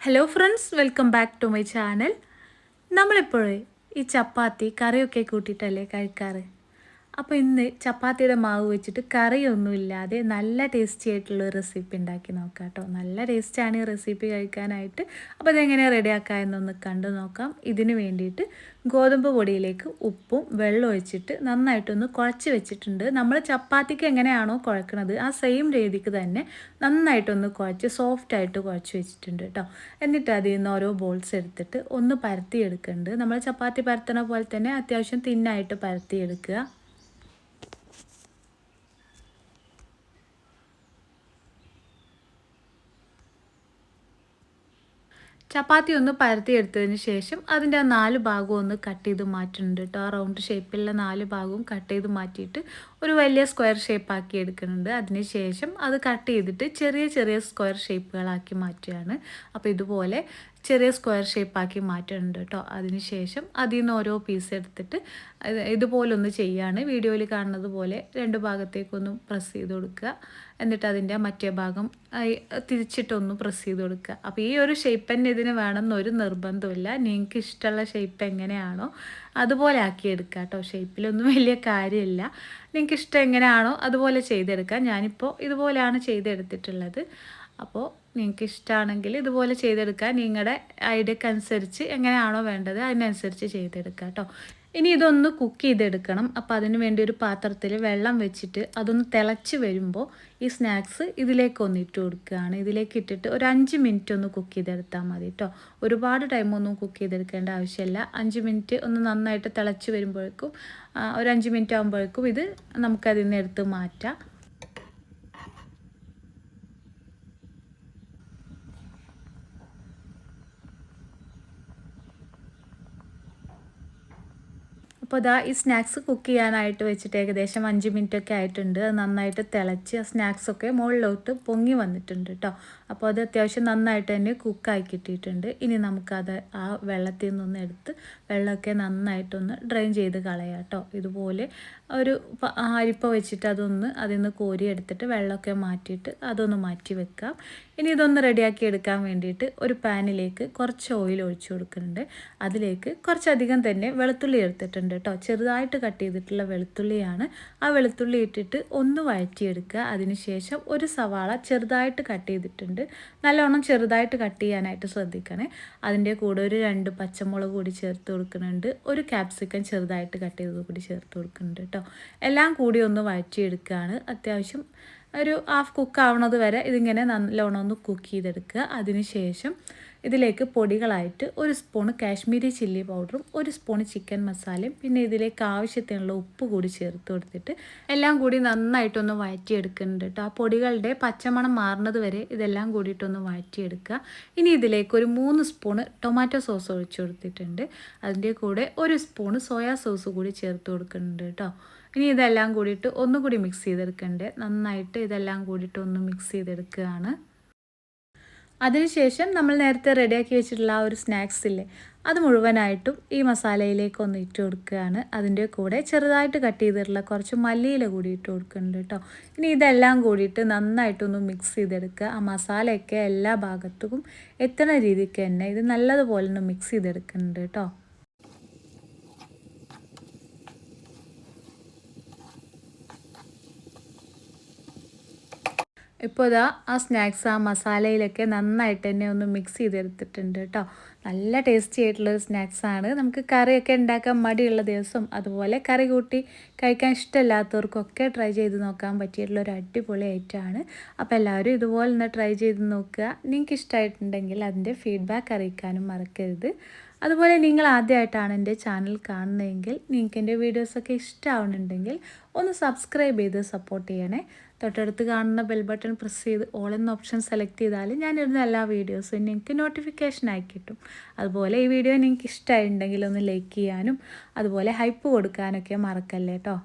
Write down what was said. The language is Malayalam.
Hello friends welcome back to my channel നമ്മളിപ്പോഴേ ഈ ചപ്പാത്തി കറിയൊക്കെ കൂട്ടിയിട്ടല്ലേ കഴിക്കാറ്? അപ്പോൾ ഇന്ന് ചപ്പാത്തിയുടെ മാവ് വെച്ചിട്ട് കറിയൊന്നുമില്ലാതെ നല്ല ടേസ്റ്റി ആയിട്ടുള്ള റെസിപ്പി ഉണ്ടാക്കി നോക്കാം കേട്ടോ. നല്ല ടേസ്റ്റാണ് ഈ റെസിപ്പി കഴിക്കാനായിട്ട്. അപ്പോൾ അതെങ്ങനെ റെഡിയാക്കാം എന്നൊന്ന് കണ്ടു നോക്കാം. ഇതിന് വേണ്ടിയിട്ട് ഗോതമ്പ് പൊടിയിലേക്ക് ഉപ്പും വെള്ളം ഒഴിച്ചിട്ട് നന്നായിട്ടൊന്ന് കുഴച്ച് വെച്ചിട്ടുണ്ട്. നമ്മൾ ചപ്പാത്തിക്ക് എങ്ങനെയാണോ കുഴക്കുന്നത് ആ സെയിം രീതിക്ക് തന്നെ നന്നായിട്ടൊന്ന് കുഴച്ച് സോഫ്റ്റായിട്ട് കുഴച്ച് വെച്ചിട്ടുണ്ട് കേട്ടോ. എന്നിട്ട് അതിൽ നിന്ന് ഓരോ ബോൾസ് എടുത്തിട്ട് ഒന്ന് പരത്തി എടുക്കുന്നുണ്ട് നമ്മൾ ചപ്പാത്തി പരത്തണ പോലെ തന്നെ അത്യാവശ്യം തിന്നായിട്ട് പരത്തി ചപ്പാത്തി ഒന്ന് പരത്തി എടുത്തതിന് ശേഷം അതിന്റെ ആ നാല് ഭാഗവും ഒന്ന് കട്ട് ചെയ്ത് മാറ്റുന്നുണ്ട് കേട്ടോ ആ റൗണ്ട് ഷേപ്പിലുള്ള നാല് ഭാഗവും കട്ട് ചെയ്ത് മാറ്റിയിട്ട് ഒരു വലിയ സ്ക്വയർ ഷേപ്പാക്കി എടുക്കുന്നുണ്ട്. അതിന് ശേഷം അത് കട്ട് ചെയ്തിട്ട് ചെറിയ ചെറിയ സ്ക്വയർ ഷേപ്പുകളാക്കി മാറ്റുകയാണ്. അപ്പോൾ ഇതുപോലെ ചെറിയ സ്ക്വയർ ഷേപ്പാക്കി മാറ്റുന്നുണ്ട് കേട്ടോ അതിന് ശേഷം അതിൽ നിന്ന് ഓരോ പീസ് എടുത്തിട്ട് ഇതുപോലൊന്ന് ചെയ്യുകയാണ് വീഡിയോയിൽ കാണുന്നത് പോലെ രണ്ട് ഭാഗത്തേക്കൊന്ന് പ്രസ് ചെയ്ത് കൊടുക്കുക. എന്നിട്ട് അതിന്റെ മറ്റേ ഭാഗം തിരിച്ചിട്ടൊന്ന് പ്രസ് ചെയ്ത് കൊടുക്കുക. അപ്പോൾ ഈ ഒരു ഷേപ്പ് തന്നെ ഇതിന് വേണമെന്നൊരു നിർബന്ധമില്ല നിങ്ങൾക്ക് ഇഷ്ടമുള്ള ഷേപ്പ് എങ്ങനെയാണോ അതുപോലെ ആക്കിയെടുക്കുക കേട്ടോ. ഷേപ്പിലൊന്നും വലിയ കാര്യമില്ല. നിങ്ങൾക്ക് ഇഷ്ടം എങ്ങനെയാണോ അതുപോലെ ചെയ്തെടുക്കുക. ഞാനിപ്പോൾ ഇതുപോലെയാണ് ചെയ്തെടുത്തിട്ടുള്ളത്. അപ്പോൾ നിങ്ങൾക്ക് ഇഷ്ടമാണെങ്കിൽ ഇതുപോലെ ചെയ്തെടുക്കുക. നിങ്ങളുടെ ഐഡിയക്കനുസരിച്ച് എങ്ങനെയാണോ വേണ്ടത് അതിനനുസരിച്ച് ചെയ്തെടുക്കുക കേട്ടോ. ഇനി ഇതൊന്ന് കുക്ക് ചെയ്തെടുക്കണം. അപ്പോൾ അതിന് വേണ്ടി ഒരു പാത്രത്തിൽ വെള്ളം വെച്ചിട്ട് അതൊന്ന് തിളച്ച് വരുമ്പോൾ ഈ സ്നാക്സ് ഇതിലേക്ക് ഒന്ന് ഇട്ട് കൊടുക്കുകയാണ്. ഇതിലേക്ക് ഇട്ടിട്ട് ഒരു അഞ്ച് മിനിറ്റ് ഒന്ന് കുക്ക് ചെയ്തെടുത്താൽ മതി കേട്ടോ ഒരുപാട് ടൈമൊന്നും കുക്ക് ചെയ്തെടുക്കേണ്ട ആവശ്യമില്ല അഞ്ച് മിനിറ്റ് ഒന്ന് നന്നായിട്ട് തിളച്ച് വരുമ്പോഴേക്കും ഒരു അഞ്ച് മിനിറ്റ് ആകുമ്പോഴേക്കും ഇത് നമുക്കതിൽ നിന്ന് എടുത്ത് മാറ്റാം. അപ്പോൾ ഇതാ ഈ സ്നാക്സ് കുക്ക് ചെയ്യാനായിട്ട് വെച്ചിട്ട് ഏകദേശം അഞ്ച് മിനിറ്റൊക്കെ ആയിട്ടുണ്ട്. അത് നന്നായിട്ട് തിളച്ച് ആ സ്നാക്സൊക്കെ മുകളിലോട്ട് പൊങ്ങി വന്നിട്ടുണ്ട് കേട്ടോ അപ്പോൾ അത് അത്യാവശ്യം നന്നായിട്ട് തന്നെ കുക്കായി കിട്ടിയിട്ടുണ്ട്. ഇനി നമുക്കത് ആ വെള്ളത്തിൽ നിന്നൊന്ന് എടുത്ത് വെള്ളമൊക്കെ നന്നായിട്ടൊന്ന് ഡ്രെയിൻ ചെയ്ത് കളയാം കേട്ടോ ഇതുപോലെ ഒരു അരിപ്പ വെച്ചിട്ട് അതൊന്ന് അതിൽ നിന്ന് കോരി എടുത്തിട്ട് വെള്ളമൊക്കെ മാറ്റിയിട്ട് അതൊന്ന് മാറ്റി വെക്കാം. ഇനി ഇതൊന്ന് റെഡിയാക്കി എടുക്കാൻ വേണ്ടിയിട്ട് ഒരു പാനിലേക്ക് കുറച്ച് ഓയിൽ ഒഴിച്ചു കൊടുക്കുന്നുണ്ട്. അതിലേക്ക് കുറച്ചധികം തന്നെ വെളുത്തുള്ളി എടുത്തിട്ടുണ്ട് കേട്ടോ. ചെറുതായിട്ട് കട്ട് ചെയ്തിട്ടുള്ള വെളുത്തുള്ളിയാണ്. ആ വെളുത്തുള്ളി ഇട്ടിട്ട് ഒന്ന് വഴറ്റിയെടുക്കുക. അതിനുശേഷം ഒരു സവാള ചെറുതായിട്ട് കട്ട് ചെയ്തിട്ടുണ്ട്. നല്ലോണം ചെറുതായിട്ട് കട്ട് ചെയ്യാനായിട്ട് ശ്രദ്ധിക്കണേ. അതിന്റെ കൂടെ ഒരു രണ്ട് പച്ചമുളക് കൂടി ചേർത്ത് കൊടുക്കുന്നുണ്ട്. ഒരു ക്യാപ്സിക്കം ചെറുതായിട്ട് കട്ട് ചെയ്തത് കൂടി ചേർത്ത് കൊടുക്കുന്നുണ്ട് കേട്ടോ. എല്ലാം കൂടി ഒന്ന് വഴറ്റിയെടുക്കുകയാണ്. അത്യാവശ്യം ഒരു ഹാഫ് കുക്ക് ആവണത് വരെ ഇതിങ്ങനെ നല്ലോണം ഒന്ന് കുക്ക് ചെയ്തെടുക്കുക. അതിന് ശേഷം ഇതിലേക്ക് പൊടികളായിട്ട് ഒരു സ്പൂൺ കാശ്മീരി ചില്ലി പൗഡറും ഒരു സ്പൂൺ ചിക്കൻ മസാലയും പിന്നെ ഇതിലേക്ക് ആവശ്യത്തിനുള്ള ഉപ്പ് കൂടി ചേർത്ത് കൊടുത്തിട്ട് എല്ലാം കൂടി നന്നായിട്ടൊന്ന് വഴറ്റിയെടുക്കുന്നുണ്ട് കേട്ടോ. ആ പൊടികളുടെ പച്ചമണം മാറുന്നത് വരെ ഇതെല്ലാം കൂടിയിട്ടൊന്ന് വഴറ്റിയെടുക്കുക. ഇനി ഇതിലേക്ക് ഒരു മൂന്ന് സ്പൂണ് ടൊമാറ്റോ സോസ് ഒഴിച്ചു കൊടുത്തിട്ടുണ്ട്. അതിന്റെ കൂടെ ഒരു സ്പൂണ് സോയാ സോസ് കൂടി ചേർത്ത് കൊടുക്കുന്നുണ്ട് കേട്ടോ. ഇനി ഇതെല്ലാം കൂടിയിട്ട് ഒന്നുകൂടി മിക്സ് ചെയ്തെടുക്കണ്ടേ നന്നായിട്ട് ഇതെല്ലാം കൂടിയിട്ട് ഒന്ന് മിക്സ് ചെയ്തെടുക്കുകയാണ്. അതിനുശേഷം നമ്മൾ നേരത്തെ റെഡിയാക്കി വെച്ചിട്ടുള്ള ആ ഒരു സ്നാക്സ് ഇല്ലേ അത് മുഴുവനായിട്ടും ഈ മസാലയിലേക്ക് ഒന്ന് ഇട്ട് കൊടുക്കുകയാണ്. അതിന്റെ കൂടെ ചെറുതായിട്ട് കട്ട് ചെയ്തിട്ടുള്ള കുറച്ച് മല്ലിയില കൂടി ഇട്ട് കൊടുക്കുന്നുണ്ട് കേട്ടോ. ഇനി ഇതെല്ലാം കൂടിയിട്ട് നന്നായിട്ടൊന്ന് മിക്സ് ചെയ്തെടുക്കുക. ആ മസാലയൊക്കെ എല്ലാ ഭാഗത്തും എത്തുന്ന രീതിക്ക് തന്നെ ഇത് നല്ലതുപോലെ ഒന്ന് മിക്സ് ചെയ്തെടുക്കുന്നുണ്ട് കേട്ടോ. ഇപ്പോൾ ഇതാ ആ സ്നാക്സ് ആ മസാലയിലൊക്കെ നന്നായിട്ട് തന്നെ ഒന്ന് മിക്സ് ചെയ്തെടുത്തിട്ടുണ്ട് കേട്ടോ. നല്ല ടേസ്റ്റി ആയിട്ടുള്ളൊരു സ്നാക്സാണ് നമുക്ക് കറിയൊക്കെ ഉണ്ടാക്കാൻ മടിയുള്ള ദിവസം അതുപോലെ കറി കൂട്ടി കഴിക്കാൻ ഇഷ്ടമില്ലാത്തവർക്കൊക്കെ ട്രൈ ചെയ്ത് നോക്കാൻ പറ്റിയിട്ടുള്ള ഒരു അടിപൊളി ഐറ്റമാണ് അപ്പോൾ എല്ലാവരും ഇതുപോലെ ഒന്ന് ട്രൈ ചെയ്ത് നോക്കുക. നിങ്ങൾക്ക് ഇഷ്ടമായിട്ടുണ്ടെങ്കിൽ അതിന്റെ ഫീഡ്ബാക്ക് അറിയിക്കാനും മറക്കരുത്. അതുപോലെ നിങ്ങൾ ആദ്യമായിട്ടാണ് എന്റെ ചാനൽ കാണുന്നതെങ്കിൽ നിങ്ങൾക്ക് എന്റെ വീഡിയോസൊക്കെ ഇഷ്ടമാവുന്നുണ്ടെങ്കിൽ ഒന്ന് സബ്സ്ക്രൈബ് ചെയ്ത് സപ്പോർട്ട് ചെയ്യണേ. തൊട്ടടുത്ത് കാണുന്ന ബെൽ ബട്ടൺ പ്രസ് ചെയ്ത് ഓൾ എന്ന ഓപ്ഷൻ സെലക്ട് ചെയ്താൽ ഞാനിടുന്ന എല്ലാ വീഡിയോസും നിങ്ങൾക്ക് നോട്ടിഫിക്കേഷൻ ആയി കിട്ടും. അതുപോലെ ഈ വീഡിയോ നിങ്ങൾക്ക് ഇഷ്ടമായിട്ടുണ്ടെങ്കിൽ ഒന്ന് ലൈക്ക് ചെയ്യാനും അതുപോലെ ഹൈപ്പ് കൊടുക്കാനൊക്കെ മറക്കല്ലേ കേട്ടോ